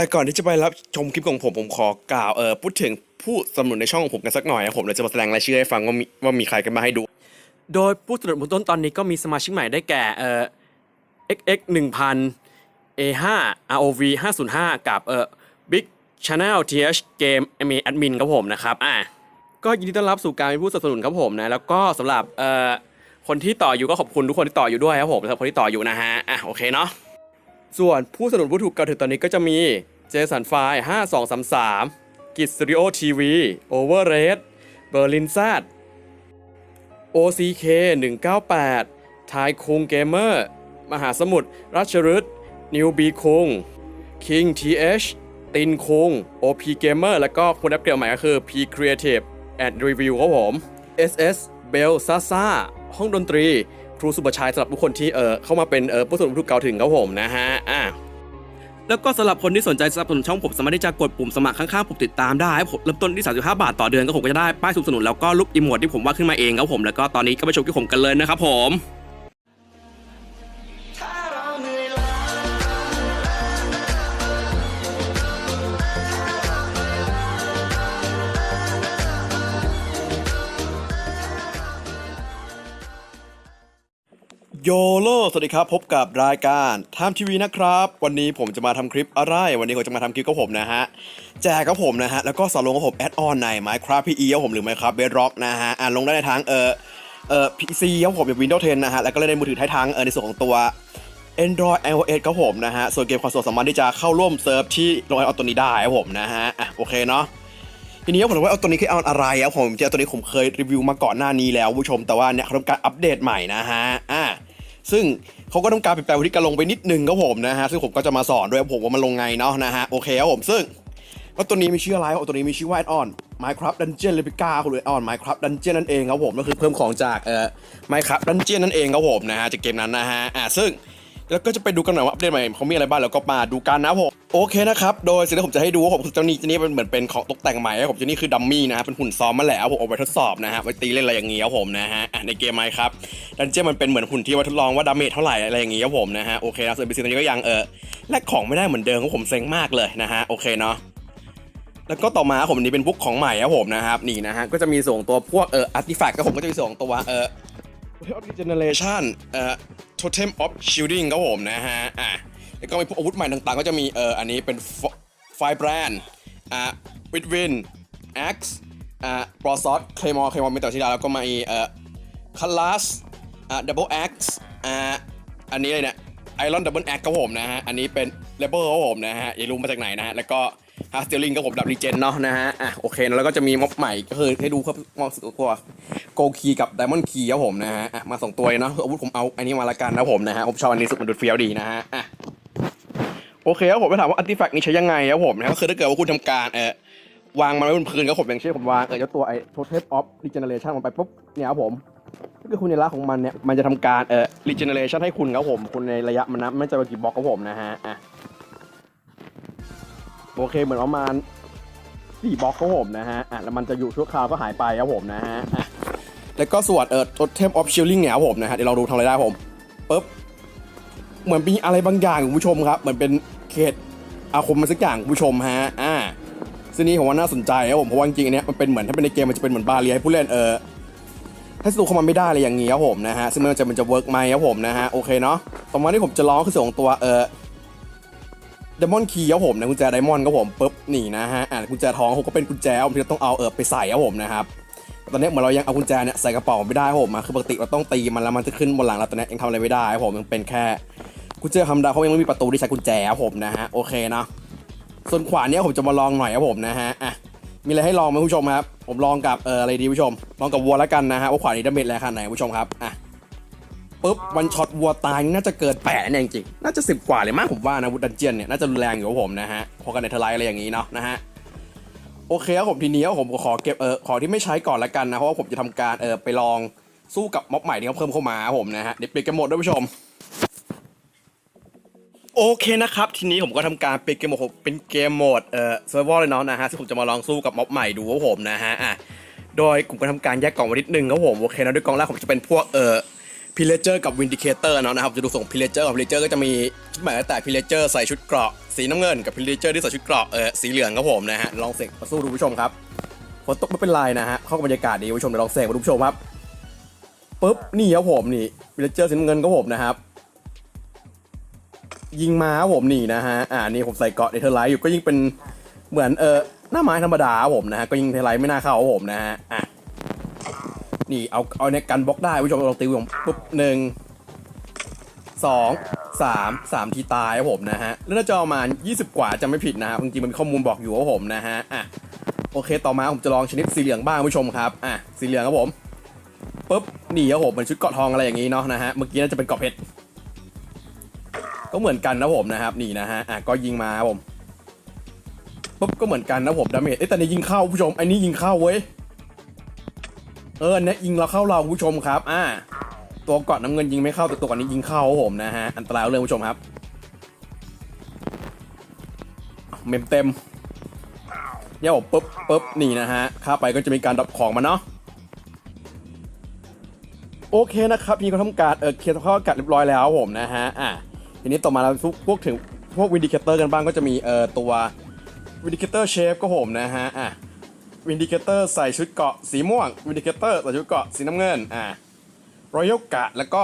แต่ก่อนที่จะไปรับชมคลิปของผมผมขอกล่าวเออพูดถึงผู้สนับสนุนในช่องของผมกันสักหน่อยนะผมเลยจะมาแสดงรายชื่อให้ฟังว่ามีว่ามีใครกันมาให้ดู โดยผู้สนับสนุนเบื้องต้นตอนนี้ก็มีสมาชิกใหม่ได้แก่เอ่อ XX 1000 A5 ROV 505 กับเอ่อ Big Channel TH Game MA Admin ครับผมนะครับอะก็ยินดีต้อนรับสู่การเป็นผู้สนับสนุนครับผมนะแล้วก็สำหรับเอ่อคนที่ต่ออยู่ก็ขอบคุณทุกคนที่ต่ออยู่ด้วยครับผมสำหรับคนที่ต่ออยู่นะฮะอะโอเคเนาะส่วนผู้สนับสนุนผู้ถูกกล่าวถึงตอนนี้ก็จะมี เจสันไฟ5233กิจสตูดิโอทีวีโอเวอร์เรดเบอร์ลินแซด OCK 198ทายคุงเกมเมอร์ มหาสมุทรราชรุตนิวบีคุง King TH ตินคุง OP Gamer แล้วก็คนรับเกลียวใหม่ก็คือ P Creative and Review ครับผม SS Bell Sasa ห้องดนตรี ครูสุบชัยสำหรับทุกคนที่เออเข้ามาเป็นเออผู้สนับสนุนผู้เก่าถึงครับผมนะฮะอะ แล้วก็สำหรับคนที่สนใจสนับสนุนช่องผมสามารถที่จะกดปุ่มสมัครข้างๆผมติดตามได้ผมเริ่มต้นที่ 35 บาทต่อเดือนก็ผมก็จะได้ป้ายสนับสนุนแล้วก็รูปอีโมดที่ผมวาดขึ้นมาเองครับผมแล้วก็ตอนนี้ก็ไปชมที่ผมกันเลยนะครับผม โยโลสวัสดีครับ พบกับรายการไทม์ทีวีนะครับ วันนี้ผมจะมาทำคลิปอะไร วันนี้ผมจะมาทำคลิปกับผมนะฮะ แจกกับผมนะฮะ แล้วก็สอนลงกับผมแอดออนใน Minecraft PE ครับผมหรือ Minecraft Bedrock นะฮะ อ่านลงได้ในทางเออเออ PC ครับผมแบบ Windows 10 นะฮะ แล้วก็เล่นในมือถือท้ายทางเออในส่วนของตัว Android iOS ครับผมนะฮะ ส่วนเกมความสามารถที่จะเข้าร่วมเซิร์ฟที่ลงไอเอาตัวนี้ได้ครับผมนะฮะ อะโอเคเนาะทีนี้ผมถามว่าเอาตัวนี้คือเอาอะไรครับผมจริงๆเอาตัวนี้ผมเคยรีวิวมาก่อนหน้านี้แล้วผู้ชมแต่ว่าเนี่ยเขาทำการอัปเดตใหม่นะฮะอ่า ซึ่งเขาก็ต้องการเปลี่ยนแปลงวิธีการลงไปนิดนึงครับผมนะฮะซึ่งผมก็จะมาสอนด้วยผมว่ามันลงไงเนาะนะฮะโอเคครับผมซึ่งว่าตัวนี้มีชื่ออะไรครับตัวนี้มีชื่อว่าแอดออน Minecraft Dungeon Replica หรือ Add-on Minecraft Dungeon นั่นเองครับผมก็คือเพิ่มของจากเอ่อ Minecraft Dungeon นั่นเองครับผมนะฮะจากเกมนั้นนะฮะอ่าซึ่ง แล้วก็จะไปดูกันหน่อยว่าอัปเดตใหม่เขามีอะไรบ้างแล้วก็มาดูกันนะผมโอเคนะครับโดยสิ่งที่ผมจะให้ดูว่าผมคือเจ้านี้เจ้านี้เป็นเหมือนเป็นของตกแต่งใหม่ครับผมเจ้านี้คือดัมมี่นะฮะเป็นหุ่นซ้อมมาแล้วผมเอาไว้ทดสอบนะฮะไว้ตีเล่นอะไรอย่างเงี้ครับผมนะฮะในเกมไหมครับดันเจี้ยมันเป็นเหมือนหุ่นที่ไว้ทดลองว่าดาเมจเท่าไหร่อะไรอย่างเงี้ครับผมนะฮะโอเคนะส่วนบีซีตอนนี้ก็ยังเออแลกของไม่ได้เหมือนเดิมครับผมเซ็งมากเลยนะฮะโอเคเนาะแล้วก็ต่อมาผมนี้เป็นพวกของใหม่ครับผมนะครับนี่นะฮะก็จะมีส่งตัวพวกเอ่ออาร์ติแฟกต์ครับผมก็จะมีส่งตัวเอ่อ Totem of Regeneration เอ่อ Totem of Shielding ครับผมนะฮะอะแล้วก็มีพวกอาวุธใหม่ต่างๆ ก็จะมีเอ่ออันนี้เป็น Fire Brand อะ Witwin Axe อะ Broadsword Claymore Claymore เป็นต่อที่ดาแล้วก็มีเอ่อ Colors อะ Double Axe อะอันนี้เลยเนี่ย Iron Double Axe ครับผมนะฮะ อันนี้เป็น Rebel ครับผมนะฮะอย่ารู้มาจากไหนนะฮะ แล้วก็ ฮาร์สเตลลิงก็ผมดับรีเจนเนาะนะฮะอะโอเคนะแล้วก็จะมีม็อบใหม่ก็คือให้ดูครับมองสองตัวโกคีกับไดมอนด์คีครับผมนะฮะอะมาสองตัวเนาะอาวุธผมเอาอันนี้มาละกันนะผมนะฮะผมชอบอันนี้สุดมันดูดเฟี้ยวดีนะฮะอะโอเคครับผมไปถามว่าอันติแฟกต์นี้ใช้ยังไงครับผมนะก็คือถ้าเกิดว่าคุณทำการเออวางมันไว้บนพื้นครับผมอย่างเช่นผมวางเออเจ้าตัวไอ้โทเทมออฟรีเจเนเรชันลงไปปุ๊บเนี่ยครับผมก็คือคุณในระของมันเนี่ยมันจะทำการเออรีเจเนเรชันให้คุณครับผมคุณในระยะมันนะไม่จะกี่บล็อกครับผมนะฮะอะ โอเค เหมือนประมาณสี่บล็อกครับผมนะฮะอะแล้วมันจะอยู่ชั่วคราวก็หายไปครับผมนะฮะอะแล้วก็สวนเอ่อ totem of shielding เนี่ยครับผมนะฮะเดี๋ยวเราดูทำอะไรได้ผมปึ๊บเหมือนมีอะไรบางอย่างคุณผู้ชมครับเหมือนเป็นเขตอาคมมาสักอย่างคุณผู้ชมฮะอ่าซึ่งนี้ผมว่าน่าสนใจครับผมเพราะว่าจริงๆอันเนี้ยมันเป็นเหมือนถ้าเป็นในเกมมันจะเป็นเหมือนบาเรียให้ผู้เล่นเออถ้สู้เข้ามาไม่ได้อะไรอย่างงี้ครับผมนะฮะซึ่งมันจะมันจะเวิร์กไหมครับผมนะฮะโอเคเนาะต่อมาที่ผมจะลองคือส่วนของตัวเออ ดมอนคีย์ครับผมนะกุญแจไดมอนด์ครับผมปุ๊บนี่นะฮะอ่ากุญแจทองผมก็เป็นกุญแจผมที่เราต้องเอาเออไปใส่ครับผมนะครับตอนนี้เหมือนเรายังเอากุญแจเนี่ยใส่กระเป๋าไม่ได้ครับผมอะคือปกติเราต้องตีมันแล้วมันจะขึ้นบนหลังเราตอนนี้ยังทำอะไรไม่ได้ครับผมยังเป็นแค่กุญแจธรรมดาเขายังไม่มีประตูที่ใช้กุญแจครับผมนะฮะโอเคนะส่วนขวานี้ผมจะมาลองหน่อยครับผมนะฮะอะมีอะไรให้ลองไหมผู้ชมครับผมลองกับเอออะไรดีผู้ชมลองกับวัวแล้วกันนะฮะว่าขวานี้ดาเมจแรงขนาดไหนผู้ชมครับอะ ปุ๊บวันช็อตวัวตายน่าจะเกิดแปดเนี่ยจริงน่าจะสิบกว่าเลยมากผมว่านะวุฒิดันเจียนเนี่ยน่าจะรุนแรงอยู่กับผมนะฮะพอกันในทลายอะไรอย่างนี้เนาะนะฮะโอเคครับผมทีนี้ผมขอเก็บเออขอที่ไม่ใช้ก่อนละกันนะเพราะว่าผมจะทำการเออไปลองสู้กับม็อบใหม่ที่เขาเพิ่มเข้ามาผมนะฮะเดี๋ยวปิดกันหมดด้วยผู้ชมโอเคนะครับทีนี้ผมก็ทำการปิดเกมโหมดเป็นเกมโหมดเอ่อเซิร์ฟเวอร์เลยเนาะนะฮะซึ่งผมจะมาลองสู้กับม็อบใหม่ดูครับผมนะฮะอะโดยผมก็ทำการแยกกล่องไว้นิดนึงครับผมโอเคนะด้วยกล่องแรกผมจะเป็นพวกเอ่อ พิเลเจอร์กับวินดิเคเตอร์เนาะนะครับจะดูส่งพิเลเจอร์กับพิเลเจอร์ก็จะมีชุดใหม่แต่พิเลเจอร์ใส่ชุดเกราะสีน้ำเงินกับพิเลเจอร์ที่ใส่ชุดเกราะเออสีเหลืองครับผมนะฮะลองเสกมาสู้ดูผู้ชมครับฝนตกไม่เป็นไรนะฮะเข้ากับบรรยากาศดีผู้ชมเดี๋ยวลองเสกมาดูผู้ชมครับปุ๊บนี่ครับผมนี่พิเลเจอร์สีน้ำเงินครับผมนะครับยิงมาครับผมนี่นะฮะ อ่า นี่ผมใส่เกราะเดเทอร์ไลท์อยู่ก็ยิ่งเป็นเหมือนเออหน้าไม้ธรรมดาครับผมนะฮะ ก็ยิงเทอร์ไลท์ไม่น่าเข้าครับผมนะฮะ อะ นี่เอาเอาในกันบล็อกได้ผู้ชมลองตีผมปุ๊บหนึ่งสองสามสามทีตายครับผมนะฮะแล้วน่าจะประมาณ20 กว่าจะไม่ผิดนะครับจริงๆมันมีข้อมูลบอกอยู่ครับผมนะฮะอะโอเคต่อมาผมจะลองชนิดสีเหลืองบ้างผู้ชมครับอะสีเหลืองครับผมปุ๊บนี่ครับผมเหมือนชุดเกาะทองอะไรอย่างนี้เนาะนะฮะเมื่อกี้น่าจะเป็นเกาะเพชรก็เหมือนกันนะผมนะครับนี่นะฮะอะก็ยิงมาครับผมปุ๊บก็เหมือนกันนะผมดาเมจเอ้แต่ในยิงเข้าผู้ชมไอ้นี่ยิงเข้าเว้ย เออเนี่ยยิงเราเข้าเราผู้ชมครับ อะตัวกาะน้ำเงินยิงไม่เข้าแต่ตัวกาะนี้ยิงเข้าผมนะฮะ อันตรายเอาเรื่องผู้ชมครับ เมมเต็มเนี่ยผมปุ๊บปุ๊บนี่นะฮะข้าไปก็จะมีการดับของมาเนาะโอเคนะครับทีนี้ก็ทำการเออเคลียร์ข้อกัดเรียบร้อยแล้วผมนะฮะอะทีนี้ต่อมาเราพวกถึงพวกวินดิเคเตอร์กันบ้างก็จะมีเออตัววินดิเคเตอร์เชฟก็ผมนะฮะอะ วินดิเคเตอร์ใส่ชุดเกาะสีม่วง วินดิเคเตอร์ใส่ชุดเกาะสีน้ำเงิน อะรอยัลกะ แล้วก็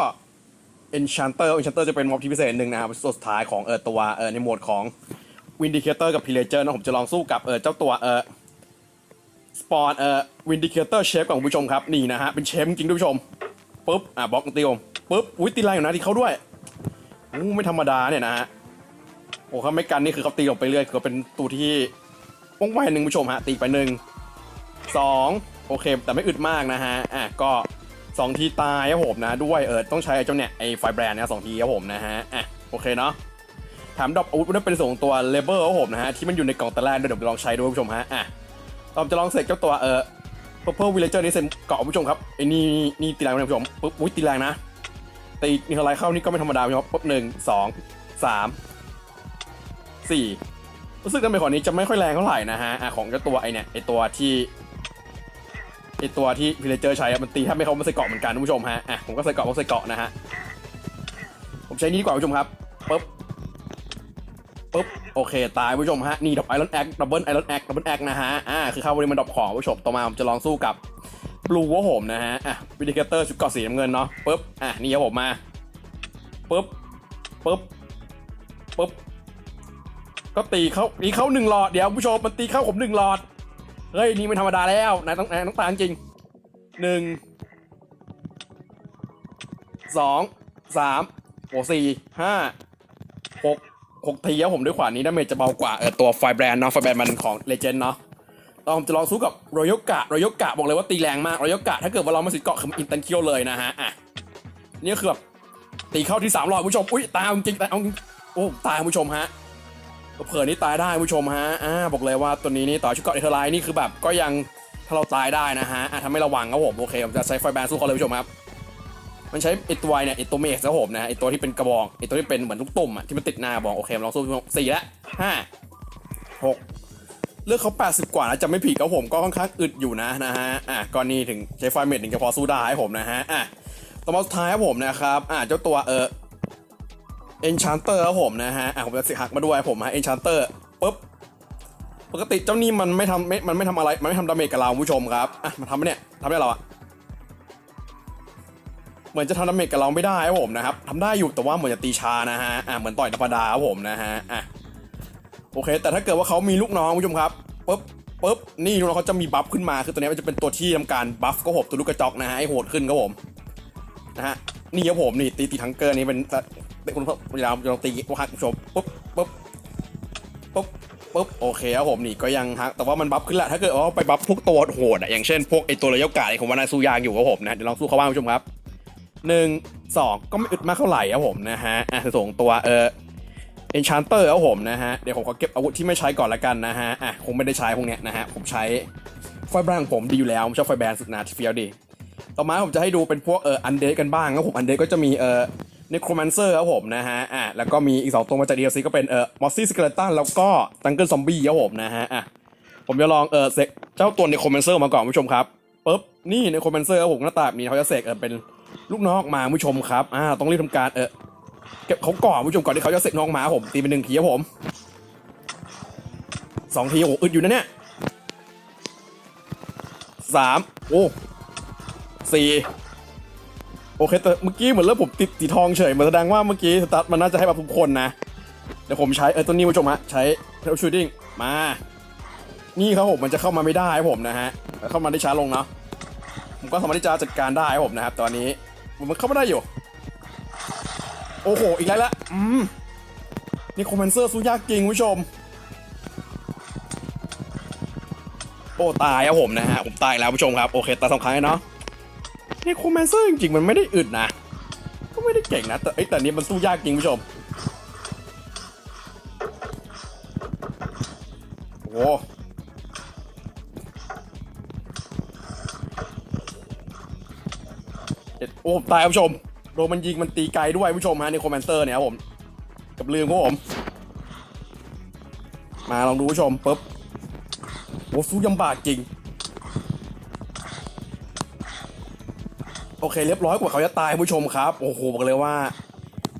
Enchanter Enchanter จะเป็นม็อบที่พิเศษหนึ่งนะครับสุดท้ายของเออตัวเออในโหมดของ Vindicator กับ Pillager นะผมจะลองสู้กับเออเจ้าตัวเออสปอนเออ Vindicator เชฟของผู้ชมครับนี่นะฮะเป็นเชฟจริงๆด้วยผู้ชมปุ๊บอะบล็อกตีผมปุ๊บอุ้ยตีลายอยู่นะที่เขาด้วยอู้ไม่ธรรมดาเนี่ยนะฮะโอ้เขาไม่กันนี่คือเขาตีออกไปเรื่อยคือเป็นตัวที่ว่องไวหนึ่งผู้ชมฮะตีไปหนึ่ง สองโอเค แต่ไม่อึดมากนะฮะ อะก็สองทีตายครับผมนะ ด้วยเออต้องใช้เจ้าเนี่ยไอ้ไฟแบรนด์นี่ยสองทีครับผมนะฮะ อะโอเคเนาะถามดอกอาวุธมันเป็นส่งตัวเลเบอร์ครับผมนะฮะ ที่มันอยู่ในกล่องตะแลนด้วยเดี๋ยวไปลองใช้ดูคุณผู้ชมฮะ อะตอนจะลองเสกเจ้าตัวเออ Purple Villager นี่เซ็นเกาะคุณผู้ชมครับไอ้นี่นี่ตีแรงนะคุณผู้ชมปุ๊บอุ้ยตีแรงนะตีนี่เท่าไรเข้านี่ก็ไม่ธรรมดาคุณผู้ชมปุ๊บหนึ่งสองสามสี่รู้สึกดาเมจของนี้จะไม่ค่อยแรงเท่าไหร่นะฮะอะของเจ้าตัวไอเนี่ยไอตัวที่ ไอตัวที่พิเลเจอร์ใช้อะมันตีถ้าไม่เขาไม่ใส่เกาะเหมือนกันคุณผู้ชมฮะอะผมก็ใส่เกาะผมใส่เกาะนะฮะผมใช้นี้ดีกว่าคุณผู้ชมครับปุ๊บปุ๊บโอเคตายคุณผู้ชมฮะนี่ดับไอรอนแอคดับเบิลไอรอนแอคดับเบิลแอคนะฮะอ่าคือเข้าบริมันดับของคุณผู้ชมต่อมาผมจะลองสู้กับบลูวอผมนะฮะอะวิดิเกเตอร์ชุดเกาะสีน้ำเงินเนาะปุ๊บอะนี่ครับผมมาปุ๊บปุ๊บปุ๊บก็ตีเข้าตีเข้าหนึ่งหลอดเดี๋ยวคุณผู้ชมมันตีเข้าผมหนึ่งหลอด เฮ้ยนี่ไม่ธรรมดาแล้วนายต้องนายต้องตางจริงหนึ่งสองสามโอ้สี่ห้าหกหกทีครับผมด้วยขวานนี้ดาเมจจะเบากว่าเออตัวไฟแบรนด์เนาะไฟแบรนด์มันของเลเจนด์เนาะตอนผมจะลองสู้กับรอยกะรอยกะบอกเลยว่าตีแรงมากรอยกะถ้าเกิดว่าเราไม่สิเกาะคืออินเตนคิวเลยนะฮะอะนี่ก็คือแบบตีเข้าที่สามรอยผู้ชมอุ้ยตายจริงๆตายเอาโอ้ตายคุณผู้ชมฮะ เผื่อนี่ตายได้ผู้ชมฮะอ่าบอกเลยว่าตัวนี้นี่ต่อชุดเกาะเอเทอร์ไลน์นี่คือแบบก็ยังถ้าเราตายได้นะฮะอ่าถ้าไม่ระวังครับผมโอเคผมจะใช้ไฟแบนสู้เขาเลยผู้ชมครับมันใช้ไอตัวเนี่ยไอตัวเมสครับผมนะไอตัวที่เป็นกระบอกไอตัวที่เป็นเหมือนลูกตุ่มอะที่มันติดหน้าบอกโอเคลองสู้สี่ละห้าหกเลือกเขา 80 กว่านะจะไม่ผิดครับผมก็ค่อนข้างอึดอยู่นะนะฮะอะก็นี่ถึงใช้ไฟเมดถึงจะพอสู้ได้ครับผมนะฮะอะต่อมาสุดท้ายครับผมนะครับอะเจ้าตัวเออ Enchanter ครับผมนะฮะอะผมจะสิหักมาด้วยผมฮะ Enchanter ปุ๊บปกติเจ้านี่มันไม่ทำไม่มันไม่ทำอะไร มันไม่ทำดาเมจกับเราผู้ชมครับอะมันทำไหมเนี่ยทำได้เราอะเหมือนจะทำดาเมจกับเราไม่ได้ครับผมนะครับทำได้อยู่แต่ว่าเหมือนจะตีชานะฮะอะเหมือนต่อยธรรมดาครับผมนะฮะอะโอเค แต่ถ้าเกิดว่าเขามีลูกน้องผู้ชมครับปุ๊บปุ๊บนี่ลูกน้องเขาจะมีบัฟขึ้นมาคือตัวนี้มันจะเป็นตัวที่ทำการบัฟก็ผมตัวลูกกระจอกนะฮะให้โหดขึ้นครับผมนะฮะนี่ครับผมนี่ตีตีทังเกอร์นี่เป็น เป็นคุณเวลาเราตีว่าหักผู้ชมปุ๊บปุ๊บปุ๊บปุ๊บโอเคครับผมนี่ก็ยังฮักแต่ว่ามันบัฟขึ้นละถ้าเกิดว่าไปบัฟพวกตัวโหดอะอย่างเช่นพวกไอตัวระยะกาดผมว่านาสู้ยากอยู่ครับผมนะเดี๋ยวลองสู้เขาบ้างผู้ชมครับหนึ่งสองก็ไม่อึดมากเท่าไหร่ครับผมนะฮะอะส่งตัวเออเอนชานเตอร์ครับผมนะฮะเดี๋ยวผมขอเก็บอาวุธที่ไม่ใช้ก่อนละกันนะฮะอะคงไม่ได้ใช้พวกเนี้ยนะฮะผมใช้ไฟแบรงผมดีอยู่แล้วผมชอบไฟแบรนสุดนะเฟียลดีต่อมาผมจะให้ดูเป็นพวกเอออันเดกันบ้างครับผมอันเดก็จะมีเออ เนโครแมนเซอร์ครับผมนะฮะอะแล้วก็มีอีกสองตัวมาจาก DLC ก็เป็นเอ่อมอสซี่สเกเลตันแล้วก็ตังเกิลซอมบี้ครับผมนะฮะอะผมจะลองเออเซกเจ้าตัวเนโครแมนเซอร์มาก่อนผู้ชมครับปุ๊บนี่เนโครแมนเซอร์ครับผมหน้าตาแบบนี้เขาจะเสกเออเป็นลูกน้องมาผู้ชมครับอ่าต้องรีบทำการเออเก็บเขาก่อนผู้ชมก่อนที่เขาจะเสกน้องมาผมตีเป็นหนึ่งทีครับผมสองทีโอ้อึดอยู่นะเนี่ยสามโอ้สี่ โอเคแต่เมื่อกี้เหมือนเริ่มผมติดสีทองเฉยเหมือนแสดงว่าเมื่อกี้สตาร์ทมันน่าจะให้แบบทุกคนนะ เดี๋ยวผมใช้เออตัวนี้ผู้ชมฮะใช้เทลชูดิ้งมา นี่ครับผมมันจะเข้ามาไม่ได้ผมนะฮะเข้ามาได้ช้าลงเนาะผมก็สามารถที่จะจัดการได้ผมนะครับตอนนี้มันเข้าไม่ได้อยู่ โอ้โหอีกแล้วละอืมนี่คอมเมนเซอร์สู้ยากจริงผู้ชม โอ้ตายครับผมนะฮะผมตายแล้วผู้ชมครับโอเคตายสองครั้งเนาะ นี่คอมเมนเซอร์จริงๆมันไม่ได้อึดนะ ก็ไม่ได้เก่งนะ แต่เอ้แต่นี้มันสู้ยากจริงผู้ชม โอ้โหเอ็ดโอ้ตายผู้ชม โดนมันยิงมันตีไกลด้วยผู้ชมฮะในคอมเมนเตอร์เนี่ยครับผม กับลืมครับผม มาลองดูผู้ชมปุ๊บโอ้สู้ยำบากจริง อเคเรียบร้อยกว่าเขาจะตายผู้ชมครับโอ้โหบอกเลยว่า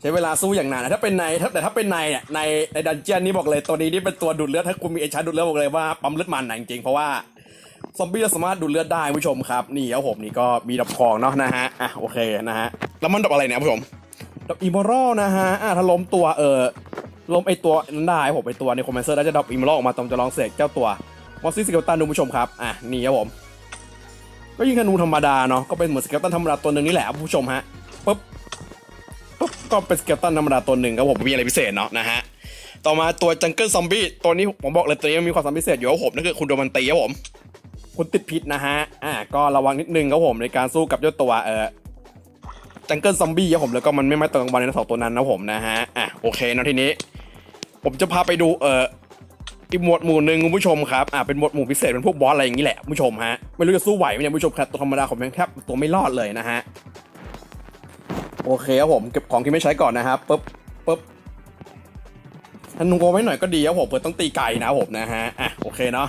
ใช้เวลาสู้อย่างนานนะถ้าเป็นในถ้าแต่ถ้าเป็นในเนี่ยในในดันเจียนนี่บอกเลยตัวนี้นี่เป็นตัวดูดเลือดถ้าคุณมีเอชาดูดเลือดบอกเลยว่าปั๊มเลือดมันหนะจริงเพราะว่าซอมบี้เราสามารถดูดเลือดได้ผู้ชมครับนี่ครับผมนี่ก็มีดับคองเนาะนะฮะอะโอเคนะฮะแล้วมันดับอะไรเนี่ยผู้ชมดับอิมอรัลนะฮะอะถ้าล้มตัวเออล้มไอตัวนั้นได้ผมไอตัวในคอมเมนเซอร์ได้จะดับอิมอรัลออกมาตรงจะลองเสกเจ้าตัวมอสซี่สเกลตันดูผู้ชมครับอะนี่ครับผม ก็ยิงธนูธรรมดาเนาะก็เป็นเหมือนสเกลตันธรรมดาตัวหนึ่งนี่แหละผู้ชมฮะปุ๊บปุ๊บก็เป็นสเกลตันธรรมดาตัวหนึ่งครับผมไม่มีอะไรพิเศษเนาะนะฮะต่อมาตัวจังเกิลซอมบี้ตัวนี้ผมบอกเลยตัวนี้มีความสามารถพิเศษอยู่ครับผมนั่นคือคุณโดมันตีครับผม คุณติดพิษนะฮะอ่าก็ระวังนิดนึงครับผมในการสู้กับเจ้าตัวเออจังเกิลซอมบี้ครับผมแล้วก็มันไม่มาตัวกลางวันในสองตัวนั้นนะผมนะฮะอะโอเคนะทีนี้ ผมจะพาไปดูเออ อีกหมวดหมู่หนึ่งคุณผู้ชมครับอ่าเป็นหมวดหมู่พิเศษเป็นพวกบอสอะไรอย่างนี้แหละคุณผู้ชมฮะไม่รู้จะสู้ไหวไหมเนี่ยคุณผู้ชมครับตัวธรรมดาผมยังแทบตัวไม่รอดเลยนะฮะโอเคครับผมเก็บของที่ไม่ใช้ก่อนนะครับปุ๊บปุ๊บทันนูโกไว้หน่อยก็ดีครับผมเพื่อต้องตีไก่นะผมนะฮะอะโอเคเนาะ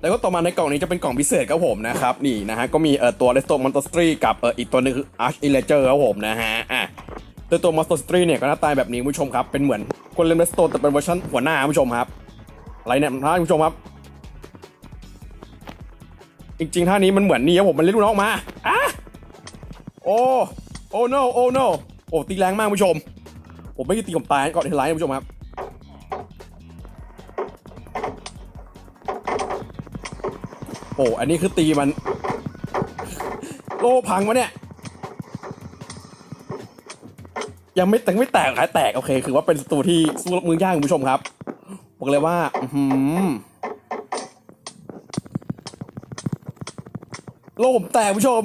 แล้วก็ต่อมาในกล่องนี้จะเป็นกล่องพิเศษครับผมนะครับนี่นะฮะก็มีเอ่อตัวเลสโตมอนสตรีกับเอ่ออีกตัวหนึงคืออาร์ชอิเลเจอร์ครับผมนะฮะ อะตัวตัวมอนสตรีเนี่ยก็หน้าตาแบบนี้ผู้ชมครับเป็นเหมือนคนเล่นเลสโตแต่เป็นเวอร์ชันหัวหน้าผู้ชมครับอะไรเนี่ยท่านผู้ชมครับจริงๆท่านี้มันเหมือนนี่ครับผมมันเล่นลูกน้องมาอะโอ้โอ้ no โอ้ no โอ้ตีแรงมากผู้ชม ผมไม่ได้ตีผมตายก่อนที่ไลน์ผู้ชมครับโอ้อันนี้คือตีมัน โลพังวะเนี่ย ยังไม่แต่งไม่แตกขายแตกโอเค คือว่าเป็นศัตรูที่สู้รับมือยากคุณผู้ชมครับบอกเลยว่าอืโลผมแตกคุณผู้ชม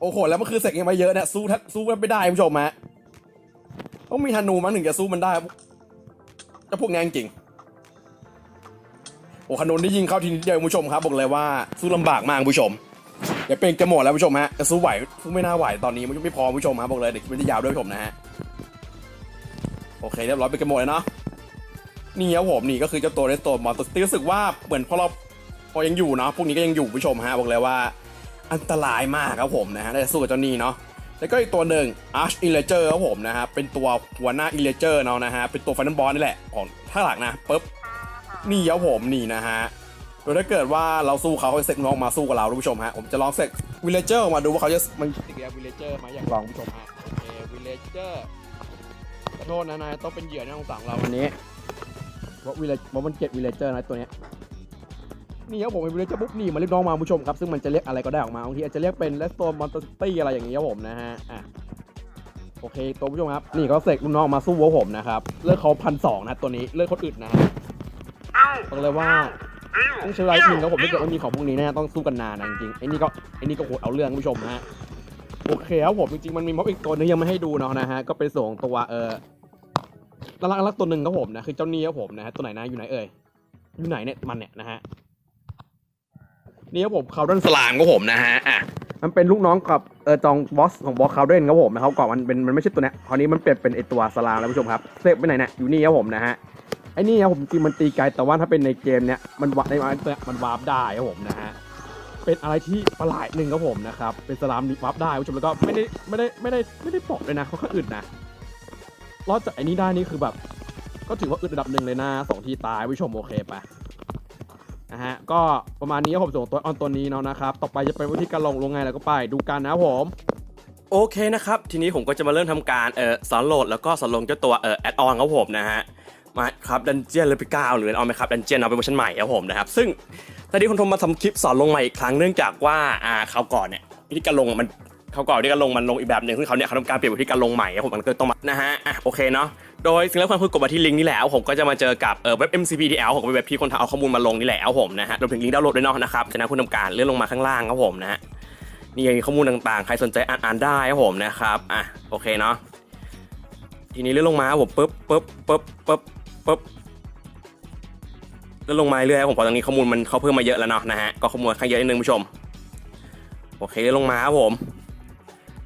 โอ้โห แล้วมันคือเสกยังมาเยอะเนี่ยสู้ทัสู้ไม่ได้คุณผู้ชมฮะต้องมีธนูมั้งถึงจะสู้มันได้จะพวกแงงจริงโอ้ขนนที่ยิงเข้าทีนิดเดียวคุณผู้ชมครับบอกเลยว่าสู้ลำบากมากคุณผู้ชม อย่าเป็นจะหมดแล้วผู้ชมฮะจะสู้ไหวสู้ไม่น่าไหวตอนนี้มันไม่พอผู้ชมครับอกเลยเด็กมันจะยาวด้วยผู้ชมนะฮะโอเคเรียบร้อยเป็นกระหมดเลยเนาะนี่ครับผมนี่ก็คือเจ้าตัวเรสโตมอนตีรู้สึกว่าเหมือนพอเราพอยังอยู่เนาะพวกนี้ก็ยังอยู่ผู้ชมฮะบอกเลยว่า อันตรายมากครับผมนะฮะได้สู้กับเจ้านี่เนาะแล้วก็อีกตัวหนึ่ง Arch i l l a g e r ครับผมนะฮะเป็นตัวหัวหน้า i l l a g e r เนาะนะฮะเป็นตัวฟันนัลบอลนี่แหละของท่าหลักนะปุ๊บนี่ครับผมนี่นะฮะ โดยถ้าเกิดว่าเราสู้เขาเขาจะเสกน้องมาสู้กับเราท่านผู้ชมฮะผมจะลองเสก v i l l a g e r ออกมาดูว่าเขาจะมันติดกับ v i l l a g e r ไหมอยากลองผู้ชมฮะโอเค v i l l a g e r ขอโทษนะนายต้องเป็นเหยื่อในของสั่งเราวันนี้เพราะ village เพราะมันเก็บ v i l l a g e r นะตัวเนี้ยนี่ครับผมวิลเลจปุ๊บนี่มาเรียกน้องมาผู้ชมครับซึ่งมันจะเรียกอะไรก็ได้ออกมาบางทีอาจจะเรียกเป็นเลสโตนมอนเตอร์ตี้อะไรอย่างนี้ครับผมนะฮะอะโอเคตัวผู้ชมครับนี่ก็เสกลูกน้องมาสู้กับผมนะครับเลือกเขาพันสองนะตัวนี้เลือกคนอื่นนะฮะบอกเลยว่า ต้องใช้เวลาทีนึงครับผมถ้าเกิดว่ามีของพวกนี้นะต้องสู้กันนานนะจริงๆไอ้นี่ก็ไอ้นี่ก็โหดเอาเรื่องผู้ชมฮะโอเคครับผมจริงๆมันมีม็อบอีกตัวนึงยังไม่ให้ดูเนาะนะฮะก็เป็นส่วนของตัวเออน่ารักน่ารักตัวหนึ่งครับผมนะคือเจ้านี่ครับผมนะฮะตัวไหนนะอยู่ไหนเอ่ยอยู่ไหนเนี่ยมันเนี่ยนะฮะนี่ครับผมคาร์เดนสลามครับผมนะฮะอะมันเป็นลูกน้องกับเออจองบอสของบอสคาร์เดนครับผมนะครับก่อนมันเป็นมันไม่ใช่ตัวเนี้ยคราวนี้มันเปลี่ยนเป็นไอตัวสลามแล้วผู้ชมครับเซฟไปไหนเนี่ยอยู่นี่ครับผมนะฮะ ไอ้นี่ครับผมจริงมันตีไกลแต่ว่าถ้าเป็นในเกมเนี้ยมันวาในมันมันวาร์ปได้ครับผมนะฮะเป็นอะไรที่ประหลาดหนึ่งครับผมนะครับเป็นสลามวาร์ปได้ผู้ชมแล้วก็ไม่ได้ไม่ได้ไม่ได้ไม่ได้ปอกเลยนะเขาก็อึดนะรอดจากไอ้นี้ได้นี่คือแบบ ก็ถือว่าอึดระดับหนึ่งเลยนะสองทีตายผู้ชมโอเคไปนะฮะก็ประมาณนี้ครับผมส่งตัวออนตัวนี้เนาะนะครับต่อไปจะเป็นวิธีการลงลงไงแล้วก็ไปดูกันนะครับผมโอเคนะครับ ทีนี้ผมก็จะมาเริ่มทำการเออสอนโหลดแล้วก็สอนลงเจ้าตัวเออแอดออนครับผมนะฮะ มาครับดันเจียนเลยไปก้าหรือแอดออนไหมครับดันเจียนเอาเป็นเวอร์ชันใหม่ครับผมนะครับ ซึ่งตอนนี้คุณทรมาทำคลิปสอนลงใหม่อีกครั้งเนื่องจากว่าอ่าคราวก่อนเนี่ยวิธีการลงมันคราก่อนวิธีการลงมันลงอีกแบบหนึ่งซึ่งเขาเนี่ยเขาทำการเปลี่ยนวิธีการลงใหม่ครับผมมันก็ต้องมานะฮะอะโอเคเนาะโดยสิ่งแรกควรกดมาที่ลิงก์นี้แหละผมก็จะมาเจอกับเออเว็บ MCPTL ผมเป็นเว็บที่คนทำเอาข้อมูลมาลงนี่แหละครับผมนะฮะรวมถึงลิงก์ดาวน์โหลดด้วยเนาะนะครับจากนั้นคุณทำการเลื่อนลงมาข้างล่างครับผมนะฮะนี่มีข้อมูลต่างๆ ใครสนใจอ่านอ่านได้ครับผมนะครับอะโอเคเนาะทีนี้เลื่อนลงมาผมปึ๊บปึ๊บปึ๊บปึ๊บ ปึ๊บเลื่อนลงมาเรื่อยครับผมพราะตอนนี้ข้อมูลมันเขาเพิ่มมาเยอะแล้วเนาะนะฮะก็ข้อมูลค่อนข้างเยอะนิดนึงผู้ชม โอเคเลื่อนลงมาครับผม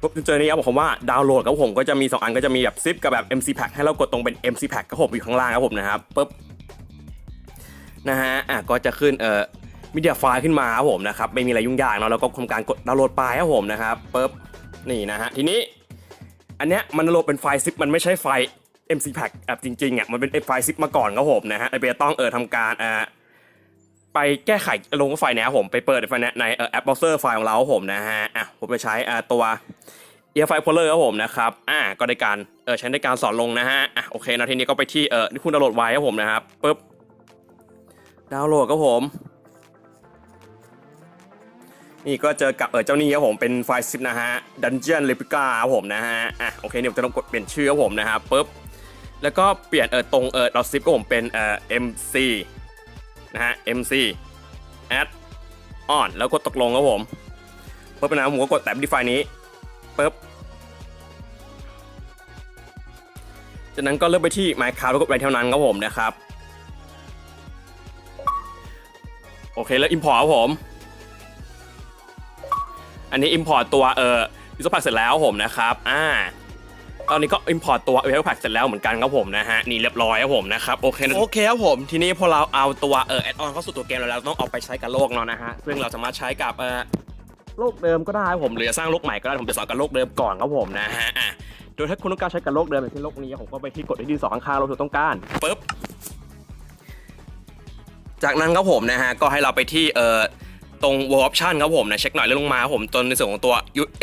ปุ๊บเจอนี้ครับผมว่าดาวน์โหลดครับผมก็จะมี 2 อันก็จะมีแบบซิปกับแบบ MC Pack ให้เรากดตรงเป็น MC Pack ครับผมอยู่ข้างล่างครับผมนะครับปึ๊บนะฮะอะก็จะขึ้นเอ่อมีเดียไฟล์ขึ้นมาครับผมนะครับไม่มีอะไรยุ่งยากเนาะแล้วก็ทำการกดดาวน์โหลดไปครับผมนะครับปึ๊บนี่นะฮะทีนี้อันเนี้ยมันโหลดเป็นไฟล์ซิปมันไม่ใช่ไฟล์ MC Pack แบบจริงๆอะมันเป็นไฟล์ซิปมาก่อนครับผมนะฮะไอเบต้องเออทำการอ่าไปแก้ไขลงไฟล์เนี้ยครับผมไปเปิดไฟล์เนี้ยในแอปเบราว์เซอร์ไฟล์ของเราผมนะฮะอะผมไปใช้อ่าตัว e f i l e Polar ครับผมนะครับอ่าก็ได้การเออใช้ในการสอนลงนะฮะอะโอเคนะทีนี้ก็ไปที่เออที่คุณดาวน์โหลดไว้ครับผมนะครับปึ๊บดาวน์โหลดครับผมนี่ก็เจอกับเออเจ้านี่ครับผมเป็นไฟล์ซิปนะฮะ Dungeon Replica ครับผมนะฮะอะโอเคเนี่ยผมจะต้องกดเปลี่ยนชื่อครับผมนะฮะปุ๊บ แล้วก็เปลี่ยนเออตรงเออเราซิปก็ผมเป็นเออ MC นะฮะ MC add on แล้วกดตกลงครับผมปุ๊บนะผมก็กดแตะที่ไฟล์นี้ปุ๊บจากนั้นก็เลือกไปที่ Minecraft แล้วกดไปเท่านั้นครับผมนะครับ โอเคแล้ว import ครับผม อันนี้ import ตัวเอ่อ user pack เสร็จแล้วผมนะครับ อ่า ตอนนี้ก็ import ตัว user pack เสร็จแล้วเหมือนกันครับผมนะฮะนี่เรียบร้อยครับผมนะครับโอเคโอเคครับผมทีนี้พอเราเอาตัวเอ่อ add on เข้าสู่ตัวเกมแล้วเราต้องเอาไปใช้กับโลกเนาะนะฮะซึ่งเราสามารถใช้กับเอ่อโลกเดิมก็ได้ครับผมหรือจะสร้างโลกใหม่ก็ได้ผมจะสอนกับโลกเดิมก่อนครับผมนะฮะโดยถ้าคุณต้องการใช้กับโลกเดิมอย่างเช่นโลกนี้ผมก็ไปที่กดที่ดีสองข้างๆโลกที่ต้องการปึ๊บจากนั้นครับผมนะฮะก็ให้เราไปที่เอ่อ ตรง World Option ครับผมนะเช็คหน่อยเรื่องลงมาครับผมจนในส่วนของตัว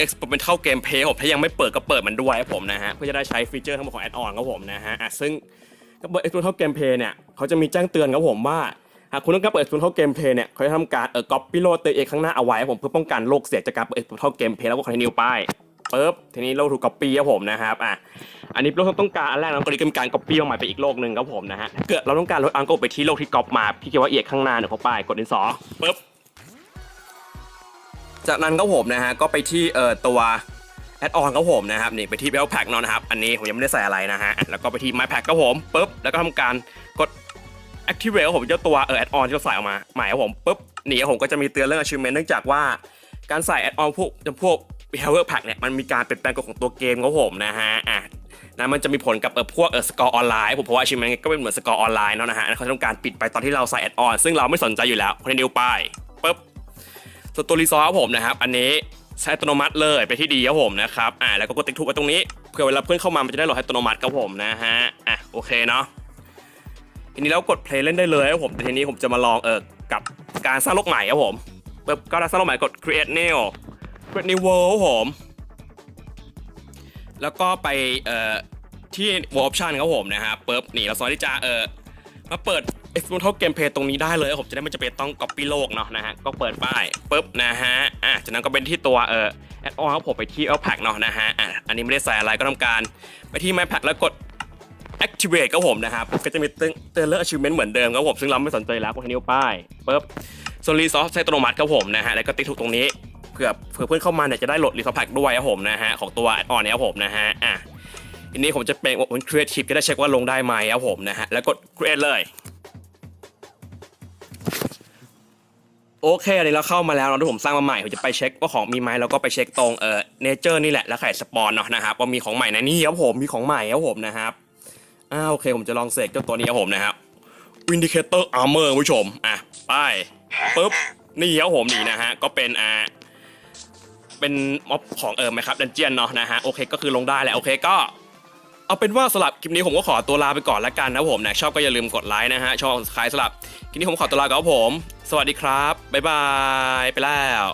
Experimental Gameplay ผมถ้ายังไม่เปิดก็เปิดมันด้วยครับผมนะฮะเพื่อจะได้ใช้ฟีเจอร์ทั้งหมดของ Add-on ครับผมนะฮะอะซึ่งก็เปิด Experimental Gameplay เนี่ยเขาจะมีแจ้งเตือนครับผมว่าหากคุณต้องการเปิด Experimental Gameplay เนี่ยเขาจะทำการเอ่อ copy load ตัวเองข้างหน้าเอาไว้ครับผมเพื่อป้องกันโรคเสียจากการเปิด Experimental Gameplay แล้วก็ continue ไปปึ๊บทีนี้เราถูก copy ครับผมนะครับอะอันนี้เราต้องการอันแรกเราก็จะมีการ copy ออกมาไปอีกโลกหนึ่งครับผมนะฮะเกิดเราต้องการลดอันก็ไปที่โลกที่ copy มาที่เขียนว่าเอียดข้างหน้าเนี่ยเข้าไปกดดินสอปึ๊บ จากนั้นก็ผมนะฮะก็ไปที่เอ่อตัวแอดออนครับผมนะครับนี่ไปที่ b e l Pack เนาะนะครับอันนี้ผมยังไม่ได้ใส่อะไรนะฮะแล้วก็ไปที่ My Pack ครับผมปุ๊บแล้วก็ทำการกด Activate ผมเจ้าตัวเออแอดออนที่เราใส่ออกมาใหม่ครับผมปุ๊บนี่ผมก็จะมีเตือนเรื่อง achievement เนื่องจากว่าการใส่แอดออนพวกจำพวก behavior pack เนี่ยมันมีการเปลี่ยนแปลงกฎของตัวเกมครับผมนะฮะอะนะมันจะมีผลกับเออพวกเออสกอร์ออนไลน์ผมเพราะว่า achievement ก็เป็นเหมือนสกอร์ออนไลน์เนาะนะฮะเขาต้องการปิดไปตอนที่เราใส่แอดออนซึ่งเราไม่สนใจอยู่แล้วคนเดียวไป สตัวรีซอครับผมนะครับ อันนี้ใช้อัตโนมัติเลยไปที่ดีครับผมนะครับ อ่าแล้วก็กดติ๊กถูกไว้ตรงนี้เพื่อเวลาเพื่อนเข้ามามันจะได้โหลดอัตโนมัติครับผมนะฮะ อะโอเคเนาะ ทีนี้เรากด play เล่นได้เลยครับผม แต่ทีนี้ผมจะมาลองเออกับการสร้างโลกใหม่ครับผมปึ๊บก็ได้สร้างโลกใหม่กด create new create new world ครับผม แล้วก็ไปเอ่อที่ world option ครับผมนะครับปึ๊บนี่เราสามารถที่จะเออมาเปิด experimental gameplay ตรงนี้ได้เลยผมจะได้ไม่จำเป็นต้อง copy โลกเนาะนะฮะก็เปิดป้ายปึ๊บนะฮะอะจากนั้นก็เป็นที่ตัวเอ่อ add on ครับผมไปที่ l pack เนาะนะฮะอะอันนี้ไม่ได้ใส่อะไรก็ทำการไปที่ my pack แล้วกด activate ครับผมนะครับก็จะมีเตือนเตือนเรื่อง achievement เหมือนเดิมครับผมซึ่งเราไม่สนใจแล้วกดที่นิ้วป้ายปึ๊บส่วน resource ใช้อัตโนมัติครับผมนะฮะแล้วก็ติ๊กถูกตรงนี้เผื่อเผื่อเพื่อนเข้ามาเนี่ยจะได้โหลด resource pack ด้วยครับผมนะฮะของตัว add on เนี่ยครับผมนะฮะอะทีนี้ผมจะเป็นบน creative ก็ได้เช็คว่าลงได้ไหมครับผมนะฮะแล้วกด create เลย โอเคอันนี้เราเข้ามาแล้วเนาที่ผมสร้างมาใหม่ผมจะไปเช็คว่าของมีไหมแล้วก็ไปเช็คตรงเอ่อเนเจอร์นี่แหละแล้วไข่สปอนเนาะนะครับว่ามีของใหม่นะนี่ครับผมมีของใหม่ครับผมนะครับอ่าโอเคผมจะลองเสกเจ้าตัวนี้ครับผมนะครับ Vindicator Armor คุณผู้ชมอะไปปุ๊บนี่ครับผมนี่นะฮะก็เป็นอ่าเป็นม็อบของเออไหมครับดันเจียนเนาะนะฮะโอเคก็คือลงได้แหละโอเคก็ เอาเป็นว่าสำหรับคลิปนี้ผมก็ขอตัวลาไปก่อนแล้วกันนะผมนะชอบก็อย่าลืมกดไลค์นะฮะชอบสไคลายสำหรับคลิปนี้ผมขอตัวลาก่อนครับผม สวัสดีครับบ๊ายบายไปแล้ว